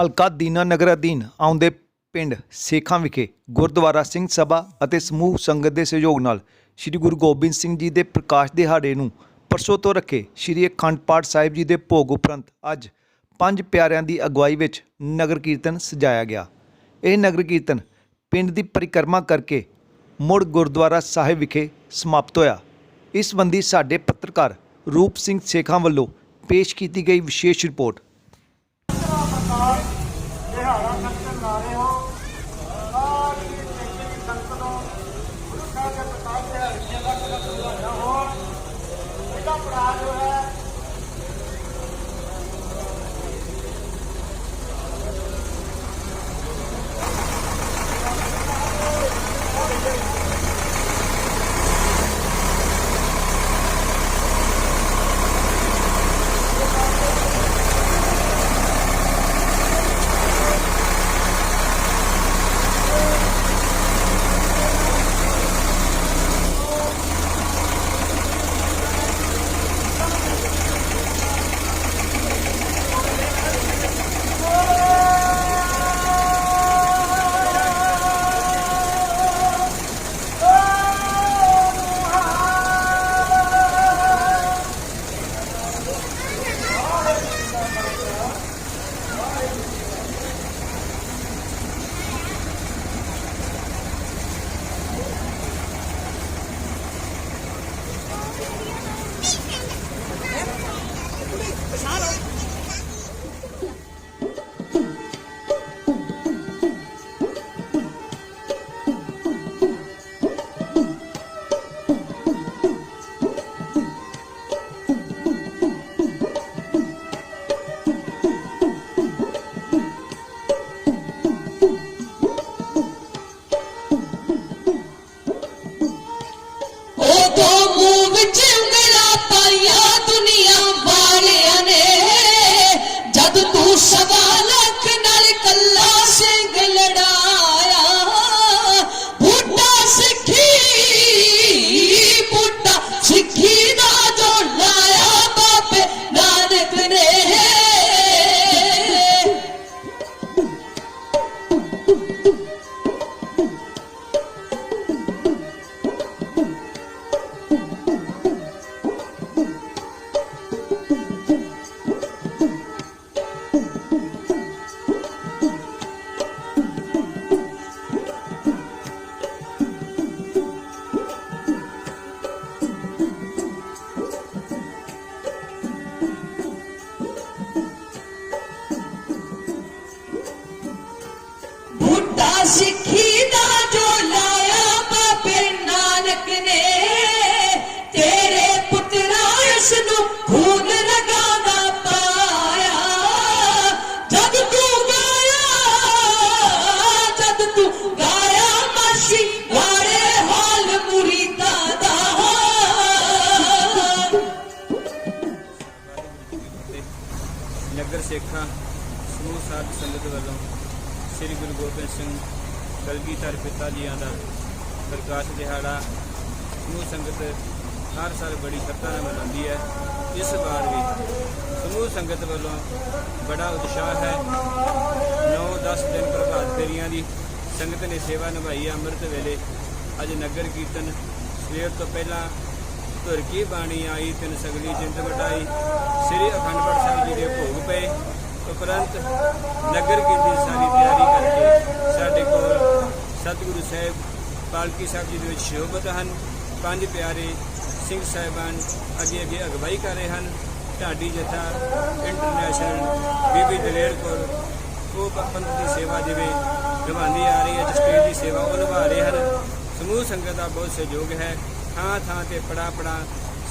ਹਲਕਾ ਦੀਨਾ ਨਗਰ ਅਧੀਨ ਆਉਂਦੇ ਪਿੰਡ ਸੇਖਾਂ ਵਿਖੇ ਗੁਰਦੁਆਰਾ ਸਿੰਘ ਸਭਾ ਅਤੇ ਸਮੂਹ ਸੰਗਤ ਦੇ ਸਹਿਯੋਗ ਨਾਲ ਸ੍ਰੀ ਗੁਰੂ ਗੋਬਿੰਦ ਸਿੰਘ ਜੀ ਦੇ ਪ੍ਰਕਾਸ਼ ਦਿਹਾੜੇ ਨੂੰ ਪਰਸੋਂ ਤੋਂ ਰੱਖੇ ਸ੍ਰੀ ਅਖੰਡ ਪਾਠ ਸਾਹਿਬ ਜੀ ਦੇ ਭੋਗ ਉਪਰੰਤ ਅੱਜ ਪੰਜ ਪਿਆਰਿਆਂ ਦੀ ਅਗਵਾਈ ਵਿੱਚ ਨਗਰ ਕੀਰਤਨ ਸਜਾਇਆ ਗਿਆ। ਇਹ ਨਗਰ ਕੀਰਤਨ ਪਿੰਡ ਦੀ ਪਰਿਕਰਮਾ ਕਰਕੇ ਮੁੜ ਗੁਰਦੁਆਰਾ ਸਾਹਿਬ ਵਿਖੇ ਸਮਾਪਤ ਹੋਇਆ। ਇਸ ਸੰਬੰਧੀ ਸਾਡੇ ਪੱਤਰਕਾਰ ਰੂਪ ਸਿੰਘ ਸੇਖਾਂ ਵੱਲੋਂ ਪੇਸ਼ ਕੀਤੀ ਗਈ ਵਿਸ਼ੇਸ਼ ਰਿਪੋਰਟ। ਦਿਹਾੜਾ ਨਕਲ ਰਹੇ ਹੋ ਸਾਰੀ ਟੇਕੇ ਸੰਗਤ ਨੂੰ ਗੁਰੂ ਸਾਹਿਬ ਦੇ ਪ੍ਰਕਾਸ਼ ਦੇ ਹਰੀਆਂ ਦਾ ਕਲਕ ਲਗਾਇਆ ਇਹਦਾ ਪੜਾ ਜੋ ਸਮੂਹ ਸਾਧ ਸੰਗਤ ਵੱਲੋਂ ਸ੍ਰੀ ਗੁਰੂ ਗੋਬਿੰਦ ਸਿੰਘ ਕਲਗੀਧਰ ਪਿਤਾ ਜੀਆਂ ਦਾ ਪ੍ਰਕਾਸ਼ ਦਿਹਾੜਾ, ਸਮੂਹ ਸੰਗਤ ਹਰ ਸਾਲ ਬੜੀ ਸ਼ਰਧਾ ਨਾਲ ਮਨਾਉਂਦੀ ਹੈ। ਇਸ ਵਾਰ ਵੀ ਸਮੂਹ ਸੰਗਤ ਵੱਲੋਂ ਬੜਾ ਉਤਸ਼ਾਹ ਹੈ। 9-10 ਦਿਨ ਪ੍ਰਭਾਤ ਫੇਰੀਆਂ ਦੀ ਸੰਗਤ ਨੇ ਸੇਵਾ ਨਿਭਾਈ ਅੰਮ੍ਰਿਤ ਵੇਲੇ ਅੱਜ ਨਗਰ ਕੀਰਤਨ ਸਵੇਰ ਤੋਂ ਪਹਿਲਾਂ ਧੁਰ ਕੀ ਬਾਣੀ ਆਈ, ਤਿੰਨ ਸਗਲੀ ਜਿੰਦ ਵਟਾਈ। ਸ੍ਰੀ ਅਖੰਡ ਪਾਠ ਸਾਹਿਬ ਜੀ ਦੇ ਭੋਗ ਪਏ। ਉਪਰੰਤ ਨਗਰ ਕੀਰਤਨ ਸਾਰੀ ਤਿਆਰੀ ਕਰਕੇ ਸਾਡੇ ਕੋਲ ਸਤਿਗੁਰੂ ਸਾਹਿਬ, ਪਾਲਕੀ ਸਾਹਿਬ ਜੀ ਦੇ ਵਿੱਚ ਸ਼ੋਭਤ ਹਨ। ਪੰਜ ਪਿਆਰੇ ਸਿੰਘ ਸਾਹਿਬਾਨ ਅੱਗੇ ਅੱਗੇ ਅਗਵਾਈ ਕਰ ਰਹੇ ਹਨ। ਢਾਡੀ ਜਥਾ ਇੰਟਰਨੈਸ਼ਨਲ ਬੀਬੀ ਦਲੇਰ ਕੌਰ, ਉਹ ਪੰਥ ਦੀ ਸੇਵਾ ਜਿਵੇਂ ਨਿਭਾਉਂਦੀ ਆ ਰਹੀ ਹੈ ਜਸਪੀਰ ਦੀ ਸੇਵਾ ਉਹ ਨਿਭਾ ਰਹੇ ਹਨ। ਸਮੂਹ ਸੰਗਤ ਦਾ ਬਹੁਤ ਸਹਿਯੋਗ ਹੈ। ਥਾਂ ਥਾਂ ਤੇ ਪੜਾ ਪੜਾ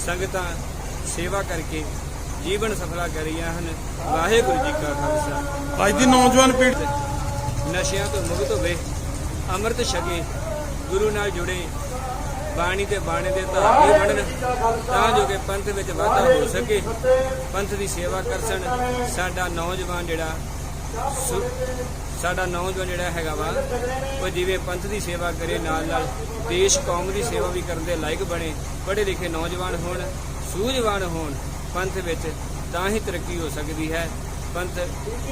ਸੰਗਤਾਂ ਸੇਵਾ ਕਰਕੇ ਜੀਵਨ ਸਫਲਾ ਕਰ ਰਹੀਆਂ ਹਨ ਵਾਹਿਗੁਰੂ ਜੀ ਕਾ ਖਾਲਸਾ। ਅੱਜ ਦੀ ਨੌਜਵਾਨ ਪੀੜ੍ਹੀ ਨਸ਼ਿਆਂ ਤੋਂ ਮੁਕਤ ਹੋਵੇ ਅੰਮ੍ਰਿਤ ਛਕੇ ਗੁਰੂ ਨਾਲ ਜੁੜੇ ਬਾਣੀ ਤੇ ਬਾਣੇ ਦੇ ਧਾਰਨੀ ਬਣਨ ਤਾਂ ਜੋ ਕਿ ਪੰਥ ਵਿੱਚ ਵਾਧਾ ਹੋ ਸਕੇ ਪੰਥ ਦੀ ਸੇਵਾ ਕਰ ਸਨ ਸਾਡਾ ਨੌਜਵਾਨ ਜਿਹੜਾ ਸਾਡਾ ਨੌਜਵਾਨ ਜਿਹੜਾ ਹੈਗਾ ਵਾ ਉਹ ਜਿਵੇਂ ਪੰਥ ਦੀ ਸੇਵਾ ਕਰੇ ਨਾਲ ਨਾਲ ਦੇਸ਼ ਕੌਮ ਦੀ ਸੇਵਾ ਵੀ ਕਰਨ ਦੇ ਲਾਇਕ ਬਣੇ ਪੜ੍ਹੇ ਲਿਖੇ ਨੌਜਵਾਨ ਹੋਣ ਸੂਝਵਾਨ ਹੋਣ। ਪੰਥ ਵਿੱਚ ਤਾਂ ਹੀ ਤਰੱਕੀ ਹੋ ਸਕਦੀ ਹੈ। ਪੰਥ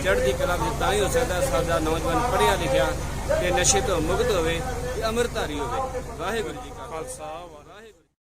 ਚੜ੍ਹਦੀ ਕਲਾ ਵਿੱਚ ਤਾਂ ਹੀ ਹੋ ਸਕਦਾ ਸਾਡਾ ਨੌਜਵਾਨ ਪੜ੍ਹਿਆ ਲਿਖਿਆ ਤੇ ਨਸ਼ੇ ਤੋਂ ਮੁਕਤ ਹੋਵੇ ਤੇ ਅੰਮ੍ਰਿਤਧਾਰੀ ਹੋਵੇ। ਵਾਹਿਗੁਰੂ ਜੀ ਕਾ ਖਾਲਸਾ